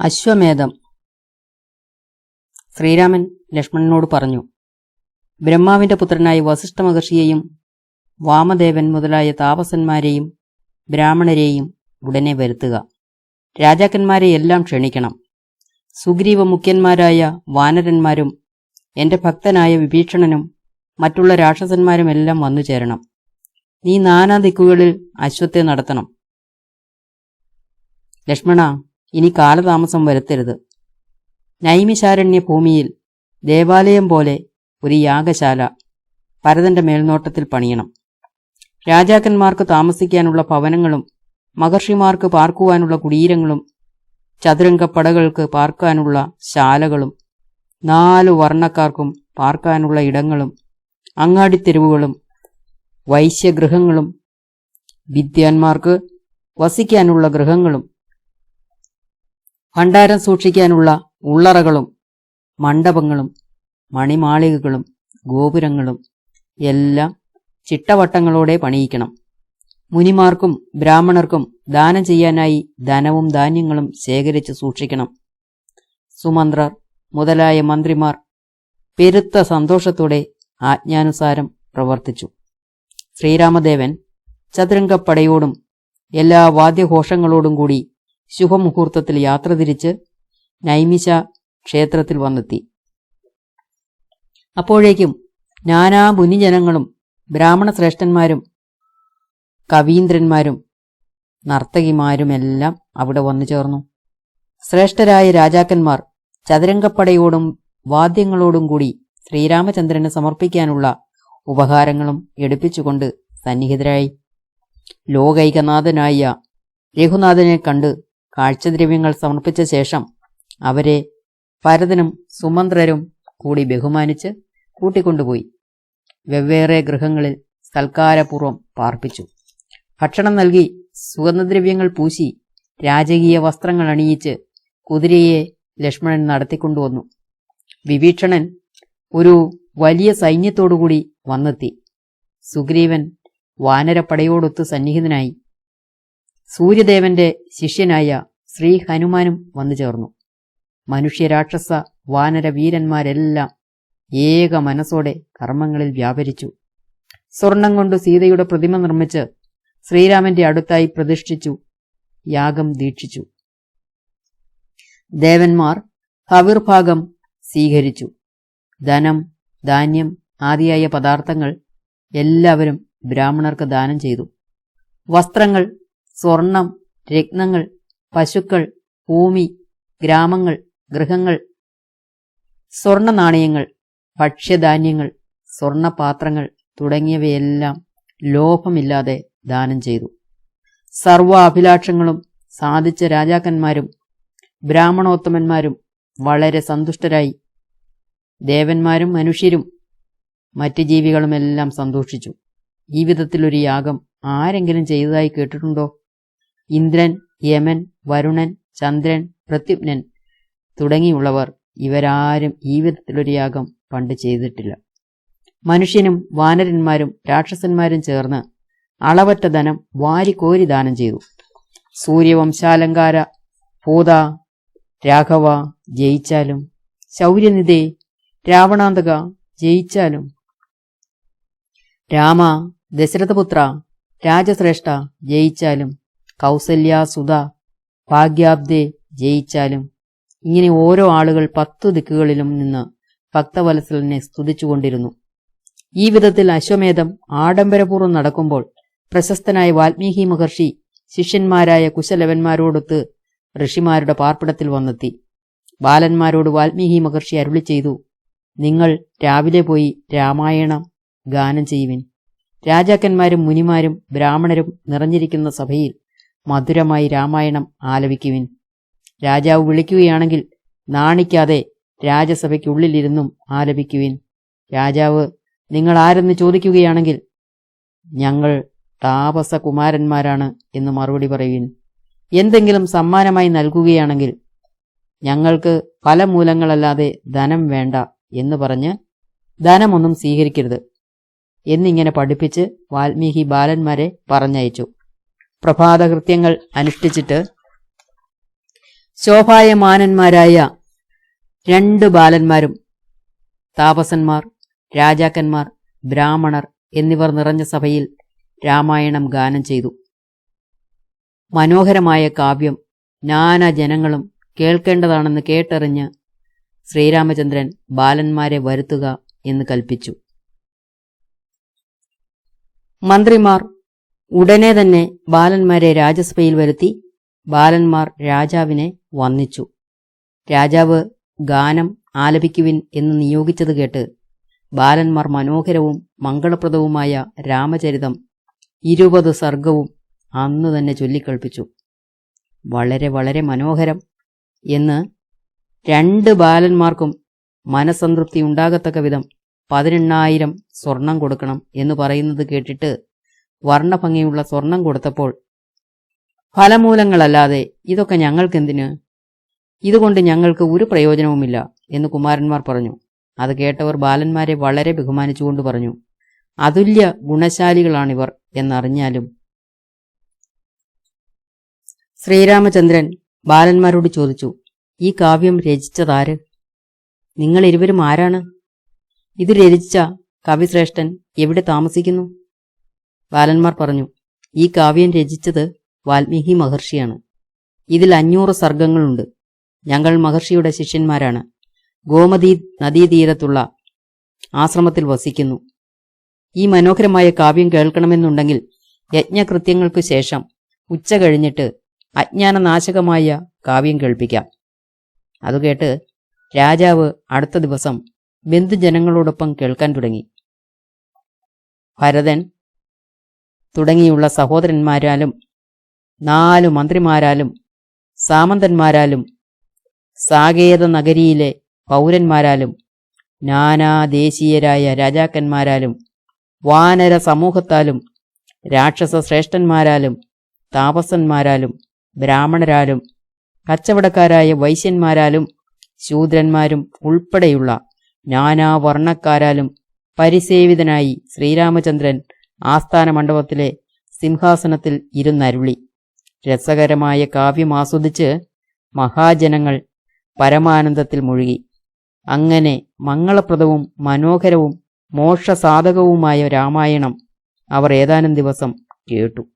അശ്വമേധം. ശ്രീരാമൻ ലക്ഷ്മണനോട് പറഞ്ഞു ബ്രഹ്മാവിന്റെ പുത്രനായ വസിഷ്ഠ മഹർഷിയെയും വാമദേവൻ മുതലായ താപസന്മാരെയും ബ്രാഹ്മണരെയും ഉടനെ വരുത്തുക. രാജാക്കന്മാരെ എല്ലാം ക്ഷണിക്കണം. സുഗ്രീവ മുഖ്യന്മാരായ വാനരന്മാരും എന്റെ ഭക്തനായ വിഭീഷണനും മറ്റുള്ള രാക്ഷസന്മാരും എല്ലാം വന്നു ചേരണം. നീ നാനാ ദിക്കുകളിൽ അശ്വത്തെ നടത്തണം. ലക്ഷ്മണ ഇനി കാലതാമസം വരുത്തരുത്. നൈമിശാരണ്യ ഭൂമിയിൽ ദേവാലയം പോലെ ഒരു യാഗശാല ഭരതന്റെ മേൽനോട്ടത്തിൽ പണിയണം. രാജാക്കന്മാർക്ക് താമസിക്കാനുള്ള ഭവനങ്ങളും മഹർഷിമാർക്ക് പാർക്കുവാനുള്ള കുടീരങ്ങളും ചതുരംഗപ്പടകൾക്ക് പാർക്കാനുള്ള ശാലകളും നാലു വർണക്കാർക്കും പാർക്കാനുള്ള ഇടങ്ങളും അങ്ങാടിത്തെരുവുകളും വൈശ്യഗൃഹങ്ങളും വിദ്യാന്മാർക്ക് വസിക്കാനുള്ള ഗൃഹങ്ങളും ഭണ്ഡാരം സൂക്ഷിക്കാനുള്ള ഉള്ളറകളും മണ്ഡപങ്ങളും മണിമാളികകളും ഗോപുരങ്ങളും എല്ലാം ചിട്ടവട്ടങ്ങളോടെ പണിയിക്കണം. മുനിമാർക്കും ബ്രാഹ്മണർക്കും ദാനം ചെയ്യാനായി ധനവും ധാന്യങ്ങളും ശേഖരിച്ച് സൂക്ഷിക്കണം. സുമന്ത്രർ മുതലായ മന്ത്രിമാർ പെരുത്ത സന്തോഷത്തോടെ ആജ്ഞാനുസാരം പ്രവർത്തിച്ചു. ശ്രീരാമദേവൻ ചതുരംഗപ്പടയോടും എല്ലാ വാദ്യഘോഷങ്ങളോടും കൂടി ശുഭമുഹൂർത്തത്തിൽ യാത്ര തിരിച്ച് നൈമിഷ ക്ഷേത്രത്തിൽ വന്നെത്തി. അപ്പോഴേക്കും നാനാ മുനിജനങ്ങളും ബ്രാഹ്മണ ശ്രേഷ്ഠന്മാരും കവീന്ദ്രന്മാരും നർത്തകിമാരുമെല്ലാം അവിടെ വന്നു ചേർന്നു. ശ്രേഷ്ഠരായ രാജാക്കന്മാർ ചതുരംഗപ്പടയോടും വാദ്യങ്ങളോടും കൂടി ശ്രീരാമചന്ദ്രന് സമർപ്പിക്കാനുള്ള ഉപഹാരങ്ങളും എടുപ്പിച്ചുകൊണ്ട് സന്നിഹിതരായി. ലോകൈകനാഥനായ രഘുനാഥനെ കണ്ട് കാഴ്ചദ്രവ്യങ്ങൾ സമർപ്പിച്ച ശേഷം അവരെ ഭരതനും സുമന്ത്രരും കൂടി ബഹുമാനിച്ച് കൂട്ടിക്കൊണ്ടുപോയി. വെവ്വേറെ ഗൃഹങ്ങളിൽ സൽക്കാരപൂർവം പാർപ്പിച്ചു. ഭക്ഷണം നൽകി സുഗന്ധദ്രവ്യങ്ങൾ പൂശി രാജകീയ വസ്ത്രങ്ങൾ അണിയിച്ച് കുതിരയെ ലക്ഷ്മണൻ നടത്തിക്കൊണ്ടുവന്നു. വിഭീഷണൻ ഒരു വലിയ സൈന്യത്തോടുകൂടി വന്നെത്തി. സുഗ്രീവൻ വാനരപ്പടയോടൊത്ത് സന്നിഹിതനായി. സൂര്യദേവന്റെ ശിഷ്യനായ ശ്രീ ഹനുമാനും വന്നു ചേർന്നു. മനുഷ്യരാക്ഷസ വാനര വീരന്മാരെല്ലാം ഏക മനസ്സോടെ കർമ്മങ്ങളിൽ വ്യാപരിച്ചു. സ്വർണം കൊണ്ട് സീതയുടെ പ്രതിമ നിർമ്മിച്ച് ശ്രീരാമന്റെ അടുത്തായി പ്രതിഷ്ഠിച്ചു യാഗം ദീക്ഷിച്ചു. ദേവന്മാർ ഹവിർഭാഗം സ്വീകരിച്ചു. ധനം ധാന്യം ആദിയായ പദാർത്ഥങ്ങൾ എല്ലാവരും ബ്രാഹ്മണർക്ക് ദാനം ചെയ്തു. വസ്ത്രങ്ങൾ സ്വർണം രത്നങ്ങൾ പശുക്കൾ ഭൂമി ഗ്രാമങ്ങൾ ഗൃഹങ്ങൾ സ്വർണ നാണയങ്ങൾ ഭക്ഷ്യധാന്യങ്ങൾ സ്വർണപാത്രങ്ങൾ തുടങ്ങിയവയെല്ലാം ലോഭമില്ലാതെ ദാനം ചെയ്തു. സർവ അഭിലാഷങ്ങളും സാധിച്ച രാജാക്കന്മാരും ബ്രാഹ്മണോത്തമന്മാരും വളരെ സന്തുഷ്ടരായി. ദേവന്മാരും മനുഷ്യരും മറ്റ് ജീവികളുമെല്ലാം സന്തോഷിച്ചു. ജീവിതത്തിലൊരു യാഗം ആരെങ്കിലും ചെയ്തതായി കേട്ടിട്ടുണ്ടോ? ഇന്ദ്രൻ യമൻ വരുണൻ ചന്ദ്രൻ പ്രത്യുപ്നൻ തുടങ്ങിയുള്ളവർ ഇവരാരും ഈ വിധത്തിലൊരു യാഗം പണ്ട് ചെയ്തിട്ടില്ല. മനുഷ്യനും വാനരന്മാരും രാക്ഷസന്മാരും ചേർന്ന് അളവറ്റ ധനം വാരിക്കോരി ദാനം ചെയ്തു. സൂര്യവംശാലങ്കാര ഭൂത രാഘവ ജയിച്ചാലും ശൗര്യനിധേ രാവണാന്തക ജയിച്ചാലും രാമ ദശരഥപുത്ര രാജശ്രേഷ്ഠ ജയിച്ചാലും കൗസല്യാസുത ഭാഗ്യാബ്ദെ ജയിച്ചാലും. ഇങ്ങനെ ഓരോ ആളുകൾ പത്തു ദിക്കുകളിലും നിന്ന് ഭക്തവത്സലനെ സ്തുതിച്ചുകൊണ്ടിരുന്നു. ഈ വിധത്തിൽ അശ്വമേധം ആഡംബരപൂർവം നടക്കുമ്പോൾ പ്രശസ്തനായ വാൽമീകി മഹർഷി ശിഷ്യന്മാരായ കുശലവന്മാരോടൊത്ത് ഋഷിമാരുടെ പാർപ്പിടത്തിൽ വന്നെത്തി. ബാലന്മാരോട് വാൽമീകി മഹർഷി അരുളി ചെയ്തു നിങ്ങൾ രാവിലെ പോയി രാമായണം ഗാനം ചെയ്യുവിൻ. രാജാക്കന്മാരും മുനിമാരും ബ്രാഹ്മണരും നിറഞ്ഞിരിക്കുന്ന സഭയിൽ മധുരമായി രാമായണം ആലപിക്കുവിൻ. രാജാവ് വിളിക്കുകയാണെങ്കിൽ നാണിക്കാതെ രാജസഭയ്ക്കുള്ളിലിരുന്നും ആലപിക്കുവിൻ. രാജാവ് നിങ്ങൾ ആരെന്ന് ചോദിക്കുകയാണെങ്കിൽ ഞങ്ങൾ താപസകുമാരന്മാരാണ് എന്ന് മറുപടി പറയുവിൻ. എന്തെങ്കിലും സമ്മാനമായി നൽകുകയാണെങ്കിൽ ഞങ്ങൾക്ക് പല മൂലങ്ങളല്ലാതെ ധനം വേണ്ട എന്ന് പറഞ്ഞ് ധനമൊന്നും സ്വീകരിക്കരുത് എന്നിങ്ങനെ പഠിപ്പിച്ച് വാൽമീകി ബാലന്മാരെ പറഞ്ഞയച്ചു. പ്രഭാതകൃത്യങ്ങൾ അനുഷ്ഠിച്ചിട്ട് ശോഭായമാനന്മാരായ രണ്ട് ബാലന്മാരും താപസന്മാർ രാജാക്കന്മാർ ബ്രാഹ്മണർ എന്നിവർ നിറഞ്ഞ സഭയിൽ രാമായണം ഗാനം ചെയ്തു. മനോഹരമായ കാവ്യം നാനാ ജനങ്ങളും കേൾക്കേണ്ടതാണെന്ന് കേട്ടറിഞ്ഞ് ശ്രീരാമചന്ദ്രൻ ബാലന്മാരെ വരുത്തുക എന്ന് കൽപ്പിച്ചു. മന്ത്രിമാർ ഉടനെ തന്നെ ബാലന്മാരെ രാജസഭയിൽ വരുത്തി ബാലന്മാർ രാജാവിനെ വന്നിച്ചു രാജാവ് ഗാനം ആലപിക്കുവിൻ എന്ന് നിയോഗിച്ചത് കേട്ട് ബാലന്മാർ മനോഹരവും മംഗളപ്രദവുമായ രാമചരിതം ഇരുപത് സർഗവും അന്നു തന്നെ ചൊല്ലിക്കൽപ്പിച്ചു. വളരെ വളരെ മനോഹരം എന്ന് രണ്ട് ബാലന്മാർക്കും മനസംതൃപ്തി ഉണ്ടാകത്തക്ക വിധം പതിനെണ്ണായിരം സ്വർണം കൊടുക്കണം എന്ന് പറയുന്നത് കേട്ടിട്ട് വർണഭംഗിയുള്ള സ്വർണം കൊടുത്തപ്പോൾ ഫലമൂലങ്ങളല്ലാതെ ഇതൊക്കെ ഞങ്ങൾക്കെന്തിന്? ഇതുകൊണ്ട് ഞങ്ങൾക്ക് ഒരു പ്രയോജനവുമില്ല എന്ന് കുമാരന്മാർ പറഞ്ഞു. അത് കേട്ടവർ ബാലന്മാരെ വളരെ ബഹുമാനിച്ചുകൊണ്ട് പറഞ്ഞു അതുല്യ ഗുണശാലികളാണിവർ എന്നറിഞ്ഞാലും ശ്രീരാമചന്ദ്രൻ ബാലന്മാരോട് ചോദിച്ചു ഈ കാവ്യം രചിച്ചതാര്? നിങ്ങൾ ഇരുവരും ആരാണ്? ഇത് രചിച്ച കവിശ്രേഷ്ഠൻ എവിടെ താമസിക്കുന്നു? ബാലന്മാർ പറഞ്ഞു ഈ കാവ്യം രചിച്ചത് വാൽമീകി മഹർഷിയാണ്. ഇതിൽ അഞ്ഞൂറ് സർഗങ്ങളുണ്ട് ഞങ്ങൾ മഹർഷിയുടെ ശിഷ്യന്മാരാണ്. ഗോമതി നദീതീരത്തുള്ള ആശ്രമത്തിൽ വസിക്കുന്നു. ഈ മനോഹരമായ കാവ്യം കേൾക്കണമെന്നുണ്ടെങ്കിൽ യജ്ഞകൃത്യങ്ങൾക്കു ശേഷം ഉച്ച കഴിഞ്ഞിട്ട് അജ്ഞാനനാശകമായ കാവ്യം കേൾപ്പിക്കാം. അതുകേട്ട് രാജാവ് അടുത്ത ദിവസം ബന്ധുജനങ്ങളോടൊപ്പം കേൾക്കാൻ തുടങ്ങി. ഭരതൻ തുടങ്ങിയുള്ള സഹോദരന്മാരാലും നാലു മന്ത്രിമാരാലും സാമന്തന്മാരാലും സാകേത നഗരിയിലെ പൗരന്മാരാലും നാനാദേശീയരായ രാജാക്കന്മാരാലും വാനര സമൂഹത്താലും രാക്ഷസ ശ്രേഷ്ഠന്മാരാലും താപസന്മാരാലും ബ്രാഹ്മണരാലും കച്ചവടക്കാരായ വൈശ്യന്മാരാലും ശൂദ്രന്മാരും ഉൾപ്പെടെയുള്ള നാനാവർണക്കാരാലും പരിസേവിതനായി ശ്രീരാമചന്ദ്രൻ ആസ്ഥാന മണ്ഡപത്തിലെ സിംഹാസനത്തിൽ ഇരുന്നരുളി. രസകരമായ കാവ്യം ആസ്വദിച്ച് മഹാജനങ്ങൾ പരമാനന്ദത്തിൽ മുഴുകി. അങ്ങനെ മംഗളപ്രദവും മനോഹരവും മോക്ഷസാധകവുമായ രാമായണം അവർ ഏതാനും ദിവസം കേട്ടു.